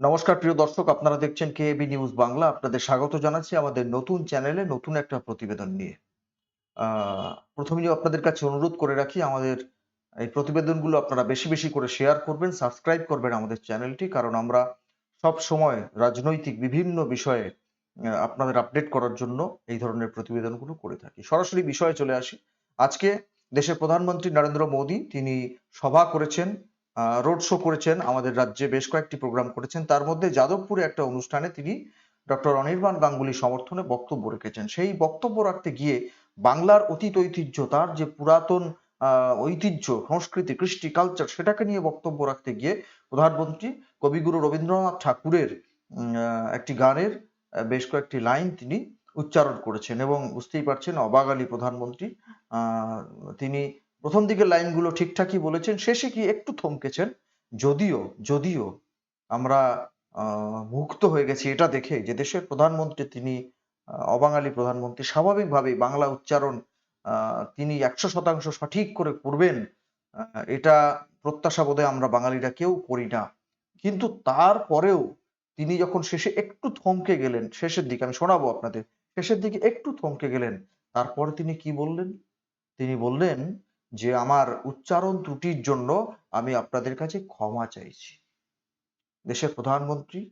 নমস্কার প্রিয় দর্শক আপনারা দেখছেন কেএবি নিউজ বাংলা। আপনাদের স্বাগত জানাচ্ছি আমাদের নতুন চ্যানেলে নতুন একটা প্রতিবেদন নিয়ে। আহ, প্রথমেই আপনাদের কাছে অনুরোধ করে রাখি আমাদের এই প্রতিবেদনগুলো আপনারা বেশি বেশি করে শেয়ার করবেন সাবস্ক্রাইব করবেন আমাদের চ্যানেলটি কারণ আমরা সব সময় রাজনৈতিক বিভিন্ন বিষয়ে আপনাদের আপডেট করার জন্য এই ধরনের প্রতিবেদনগুলো করে থাকি। সরাসরি বিষয়ে চলে আসি। আজকে দেশের প্রধানমন্ত্রী নরেন্দ্র মোদী তিনি সভা করেছেন রোড শো করেছেন আমাদের রাজ্যে বেশ কয়েকটি প্রোগ্রাম করেছেন। তার মধ্যে যাদবপুরে একটা অনুষ্ঠানে তিনি ডক্টর অনির্বাণ গাঙ্গুলির সমর্থনে বক্তব্য রেখেছেন। সেই বক্তব্য রাখতে গিয়ে বাংলার অতীত ঐতিহ্য, তার যে পুরাতন ঐতিহ্য, সংস্কৃতি, কৃষ্টি কালচার সেটাকে নিয়ে বক্তব্য রাখতে গিয়ে প্রধানমন্ত্রী কবিগুরু রবীন্দ্রনাথ ঠাকুরের একটি গানের বেশ কয়েকটি লাইন তিনি উচ্চারণ করেছেন এবং বুঝতেই পারছেন অবাগালী প্রধানমন্ত্রী। তিনি প্রথম দিকের লাইনগুলো ঠিকঠাকই বলেছেন, শেষে কি একটু থমকেছেন, যদিও যদিও আমরা মুগ্ধ হয়ে গেছি এটা দেখে যে দেশের প্রধানমন্ত্রী তিনি অবাঙালি প্রধানমন্ত্রী, স্বাভাবিকভাবেই বাংলা উচ্চারণ তিনি একশো শতাংশ সঠিক করে করবেন এটা প্রত্যাশা বোধে আমরা বাঙালিরা কেউ করি না। কিন্তু তারপরেও তিনি যখন শেষে একটু থমকে গেলেন, শেষের দিকে, আমি শোনাবো আপনাদের, শেষের দিকে একটু থমকে গেলেন, তারপরে তিনি কি বললেন? তিনি বললেন যে আমার উচ্চারণ ত্রুটির জন্য আমি আপনাদের কাছে ক্ষমা চাইছি। দেশের প্রধানমন্ত্রী,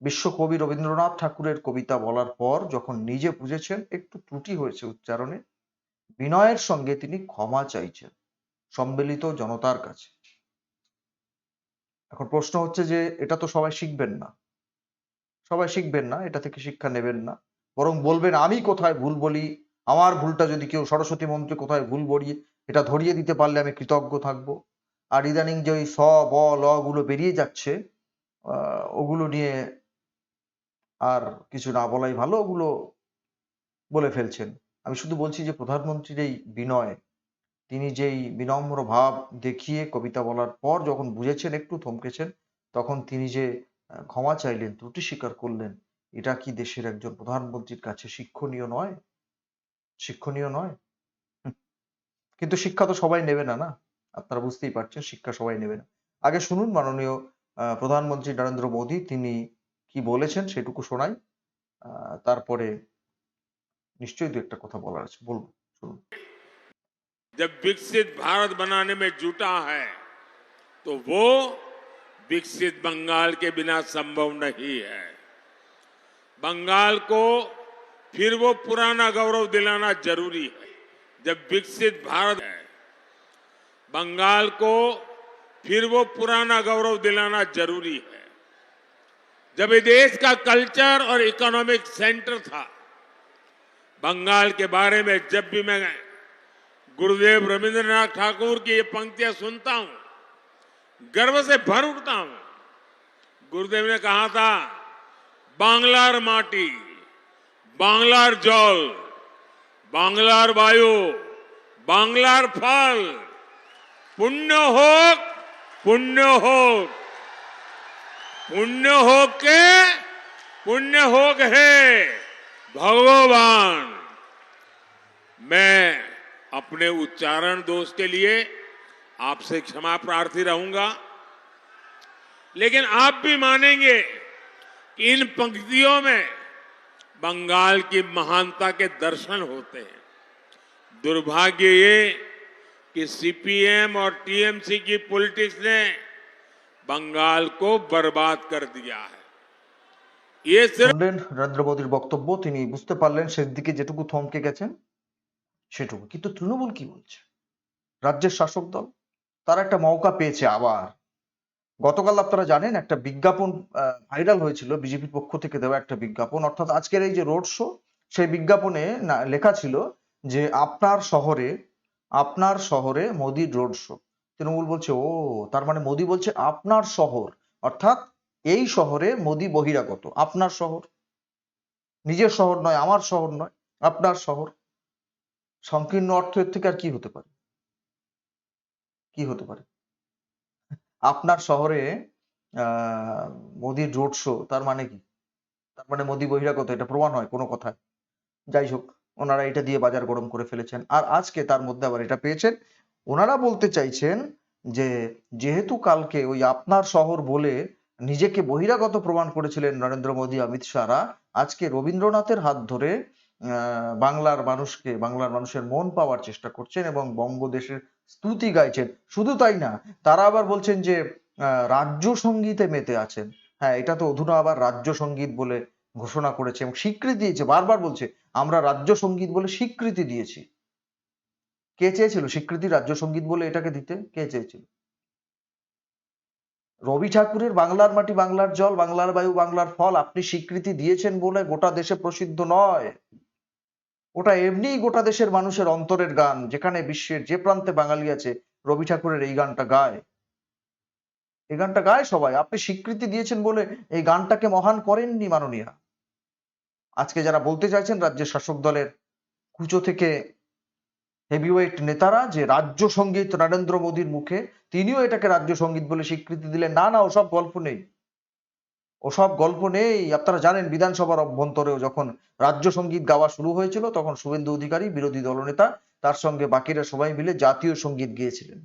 বিশ্বকবি রবীন্দ্রনাথ ঠাকুরের কবিতা বলার পর যখন নিজে বুঝেছেন একটু ত্রুটি হয়েছে উচ্চারণে, বিনয়ের সঙ্গে তিনি ক্ষমা চাইছেন সম্মিলিত জনতার কাছে। এখন প্রশ্ন হচ্ছে যে এটা তো সবাই শিখবেন না। সবাই শিখবেন না, এটা থেকে শিক্ষা নেবেন না। বরং বলবেন, আমি কোথায় ভুল বলি আমার ভুলটা যদি কেউ সরস্বতী মন্ত্রে কোথায় ভুল বলি এটা ধরিয়ে দিতে পারলে আমি কৃতজ্ঞ থাকব। আর ইদানিং যে ওই স, ব, ল গুলো বেরিয়ে যাচ্ছে ওগুলো নিয়ে আর কিছু না বলাই ভালো, ওগুলো বলে ফেলছেন। আমি শুধু বলছি যে প্রধানমন্ত্রীর এই বিনয়, তিনি যেই বিনম্র ভাব দেখিয়ে কবিতা বলার পর যখন বুঝেছেন, একটু থমকেছেন, তখন তিনি যে ক্ষমা চাইলেন, ত্রুটি স্বীকার করলেন, এটা কি দেশের একজন প্রধানমন্ত্রীর কাছে শিক্ষণীয় নয়? শিক্ষণীয় নয় হুম, কিন্তু শিক্ষা তো সবাই নেবে না না আপনারা বুঝতেই পারছেন শিক্ষা সবাই নেবে না আগে শুনুন মাননীয় আহ, প্রধানমন্ত্রী নরেন্দ্র মোদী তিনি কি বলেছেন সেটুকু শোনাই আহ, তারপরে নিশ্চয়ই দু একটা কথা বলার আছে বলবো শুনুন जब विकसित भारत बनाने में जुटा है तो वो विकसित बंगाल के बिना संभव नहीं है बंगाल को फिर वो पुराना गौरव दिलाना ज़रूरी है। जब विकसित भारत है, बंगाल को फिर वो पुराना गौरव दिलाना ज़रूरी है। जब ये देश का कल्चर और इकोनॉमिक सेंटर था, बंगाल के बारे में जब भी मैं गुरुदेव रविंद्रनाथ ठाकुर की ये पंक्तियाँ सुनता हूँ, गर्व से भर उठता हूँ। गुरुदेव ने कहा था, बांग्लार माटी बांग्लार जल बांग्लार वायु बांग्लार फल पुण्य होक पुण्य होक पुण्य हो के पुण्य होक है भगवान मैं अपने उच्चारण दोष के लिए आपसे क्षमा प्रार्थी रहूँगा। लेकिन आप भी मानेंगे कि इन पंक्तियों में बंगाल की महानता के दर्शन होते हैं दुर्भाग्य ये कि सीपीएम और टीएमसी की पॉलिटिक्स ने बंगाल को बर्बाद कर दिया है ये सिर्फ শুনলেন নরেন্দ্র মোদীর বক্তব্য তিনি বুঝতে পারলেন শেষ দিকে যেটুকু থমকে গেছেন সেটুকু কিন্তু তৃণমূল কি বলছে রাজ্যের শাসক দল তারা একটা মৌকা পেয়েছে আবার গতকাল আপনারা জানেন একটা বিজ্ঞাপন ভাইরাল হয়েছিল বিজেপির পক্ষ থেকে দেওয়া একটা বিজ্ঞাপন। অর্থাৎ আজকের এই যে রোড শো সেই বিজ্ঞাপনে লেখা ছিল যে আপনার শহরে আপনার শহরে মোদির রোড শো তৃণমূল বলছে, ও, তার মানে মোদি বলছে আপনার শহর। অর্থাৎ এই শহরে মোদি বহিরাগত। আপনার শহর। নিজের শহর নয়, আমার শহর নয়, আপনার শহর। সংকীর্ণ অর্থ এর থেকে আর কি হতে পারে? কি হতে পারে? আপনার শহরে মোদির রোড শো তার মানে কি? তার মানে মোদি বহিরাগত, এটা প্রমাণ হয় কোনো কথায়। যাই হোক, ওনারা এটা দিয়ে বাজার গরম করে ফেলেছেন। আর আজকে তার মধ্যে আবার এটা পেয়েছেন। ওনারা বলতে চাইছেন যে, যেহেতু কালকে ওই আপনার শহর বলে নিজেকে বহিরাগত প্রমাণ করেছিলেন নরেন্দ্র মোদী, অমিত শাহরা, আজকে রবীন্দ্রনাথের হাত ধরে বাংলার মানুষকে, বাংলার মানুষের মন পাওয়ার চেষ্টা করছেন এবং বঙ্গদেশের স্তুতি গাইছেন। শুধু তাই না, তারা আবার বলছেন যে রাজ্য সঙ্গীতে মেতে আছেন। হ্যাঁ এটা তো অধুনা আবার রাজ্য সংগীত বলে ঘোষণা করেছে এবং স্বীকৃতি দিয়েছে। বারবার বলছে, আমরা রাজ্য সংগীত বলে স্বীকৃতি দিয়েছি। কে চেয়েছিল স্বীকৃতি রাজ্য সংগীত বলে এটাকে দিতে? কে চেয়েছিল? রবি ঠাকুরের বাংলার মাটি, বাংলার জল, বাংলার বায়ু, বাংলার ফল আপনি স্বীকৃতি দিয়েছেন বলে গোটা দেশে প্রসিদ্ধ নয়। ওটা এমনিই গোটা দেশের মানুষের অন্তরের গান, যেখানে বিশ্বের যে প্রান্তে বাঙালি আছে, রবি ঠাকুরের এই গানটা গায়। এই গানটা গায় সবাই। আপনি স্বীকৃতি দিয়েছেন বলে এই গানটাকে মহান করেননি মাননীয়া। আজকে যারা বলতে চাইছেন, রাজ্যের শাসক দলের কুচো থেকে হেভিওয়েট নেতারা, যে রাজ্য সংগীত নরেন্দ্র মোদীর মুখে, তিনিও এটাকে রাজ্য সংগীত বলে স্বীকৃতি দিলেন। না না, ওসব গল্প নেই। ওসব গল্প নেই। আপনারা জানেন, বিধানসভার অভ্যন্তরেও যখন রাজ্য সংগীত গাওয়া শুরু হয়েছিল, তখন শুভেন্দু অধিকারী, বিরোধী দলনেতা, তার সঙ্গে বাকিরা সবাই মিলে জাতীয় সংগীত গেয়েছিলেন।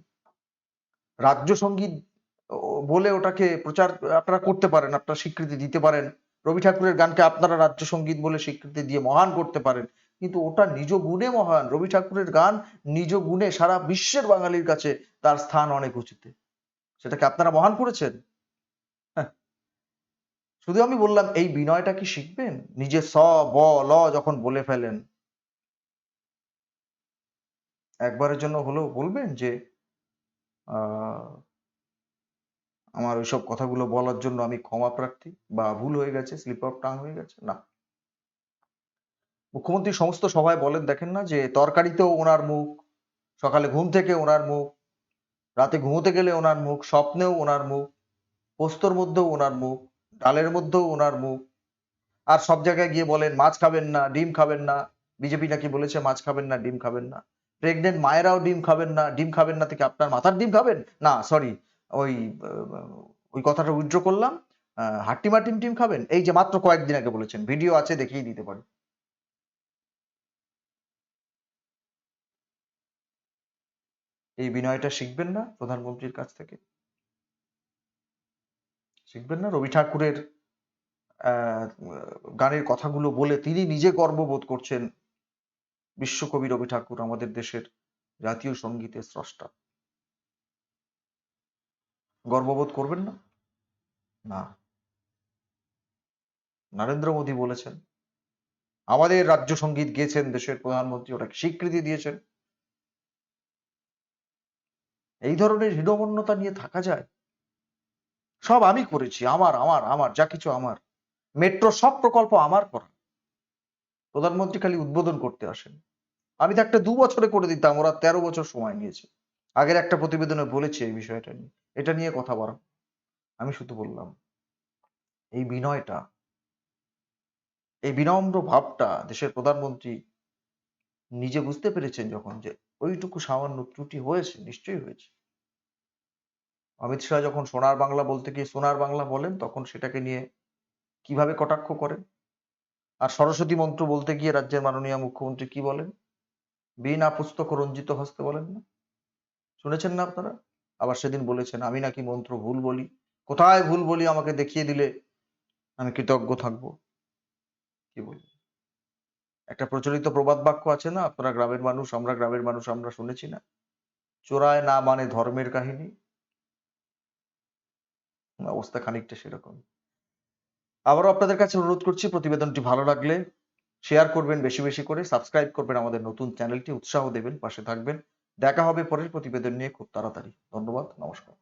রাজ্য সংগীত বলে ওটাকে প্রচার আপনারা করতে পারেন, আপনারা স্বীকৃতি দিতে পারেন। রবি ঠাকুরের গানকে আপনারা রাজ্য সংগীত বলে স্বীকৃতি দিয়ে মহান করতে পারেন। কিন্তু ওটা নিজ গুণে মহান। রবি ঠাকুরের গান নিজ গুণে সারা বিশ্বের বাঙালির কাছে তার স্থান অনেক উঁচুতে। সেটাকে আপনারা মহান করেছেন। শুধু আমি বললাম, এই বিনয়টা কি শিখবেন? নিজে স, ব, ল যখন বলে ফেলেন। একবারের জন্য হলেও বলবেন যে আমার ওইসব কথাগুলো বলার জন্য আমি ক্ষমা প্রার্থী বা ভুল হয়ে গেছে স্লিপ অফ টাং হয়ে গেছে, না। মুখ্যমন্ত্রী সমস্ত সভায় বলেন, দেখেন না যে, তরকারিতেও ওনার মুখ, সকালে ঘুম থেকে ওনার মুখ, রাতে ঘুমোতে গেলে ওনার মুখ, স্বপ্নেও ওনার মুখ, পোস্তর মধ্যেও ওনার মুখ ডালের মধ্যেও ওনার মুখ। আর সব জায়গায় গিয়ে বলেন, মাছ খাবেন না, ডিম খাবেন না। বিজেপি নাকি বলেছে, মাছ খাবেন না, ডিম খাবেন না। প্রেগনেন্ট মায়েরাও ডিম খাবেন না, ডিম খাবেন না থেকে আপনার মাথার ডিম খাবেন? না, সরি, ওই ওই কথাটা উইথড্র করলাম। হাট্টিমা টিম টিম খাবেন? এই যে মাত্র কয়েকদিন আগে বলেছেন, ভিডিও আছে, দেখিয়ে দিতে পারি এই বিনয়টা শিখবেন না প্রধানমন্ত্রীর কাছ থেকে। শিখবেন না। রবি ঠাকুরের গানের কথাগুলো বলে তিনি নিজে গর্ববোধ করছেন বিশ্বকবি রবি ঠাকুর, আমাদের দেশের জাতীয় সঙ্গীতের স্রষ্টা। গর্ববোধ করবেন না? না। নরেন্দ্র মোদী বলেছেন, আমাদের রাজ্য সংগীত গেয়েছেন দেশের প্রধানমন্ত্রী, ওটাকে স্বীকৃতি দিয়েছেন। এই ধরনের হীনমন্যতা নিয়ে থাকা যায়? সব আমি করেছি, আমার আমার আমার, যা কিছু আমার। মেট্রো সব প্রকল্প আমার করা। প্রধানমন্ত্রী খালি উদ্বোধন করতে আসেন। আমি তো একটা দু বছরে করে দিতাম, ওরা তেরো বছর সময় নিয়েছে। আগের একটা প্রতিবেদনে বলেছে এই বিষয়টা নিয়ে। এটা নিয়ে কথা বলা। আমি শুধু বললাম, এই বিনয়টা, এই বিনম্র ভাবটা দেশের প্রধানমন্ত্রী নিজে বুঝতে পেরেছেন যখন যে ওইটুকু সামান্য ত্রুটি হয়েছে, নিশ্চয়ই হয়েছে। অমিত শাহ যখন সোনার বাংলা বলতে গিয়ে সোনার বাংলা বলেন, তখন সেটাকে নিয়ে কীভাবে কটাক্ষ করেন? আর সরস্বতী মন্ত্র বলতে গিয়ে রাজ্যের মাননীয় মুখ্যমন্ত্রী কি বলেন? বিনা পুস্তক রঞ্জিত হস্তে বলেন না। শুনেছেন না আপনারা? আবার সেদিন বলেছেন, আমি নাকি মন্ত্র ভুল বলি। কোথায় ভুল বলি আমাকে দেখিয়ে দিলে আমি কৃতজ্ঞ থাকব? কি বলি একটা প্রচলিত প্রবাদ বাক্য আছে না, আপনারা গ্রামের মানুষ, আমরা গ্রামের মানুষ, আমরা শুনেছি না। চোরায় না মানে ধর্মের কাহিনী। অবস্থা খানিকটা সেরকম। আবারও আপনাদের কাছে অনুরোধ করছি, প্রতিবেদনটি ভালো লাগলে শেয়ার করবেন, বেশি বেশি করে সাবস্ক্রাইব করবেন, আমাদের নতুন চ্যানেলটি উৎসাহ দেবেন, পাশে থাকবেন। দেখা হবে পরের প্রতিবেদন নিয়ে খুব তাড়াতাড়ি। ধন্যবাদ, নমস্কার।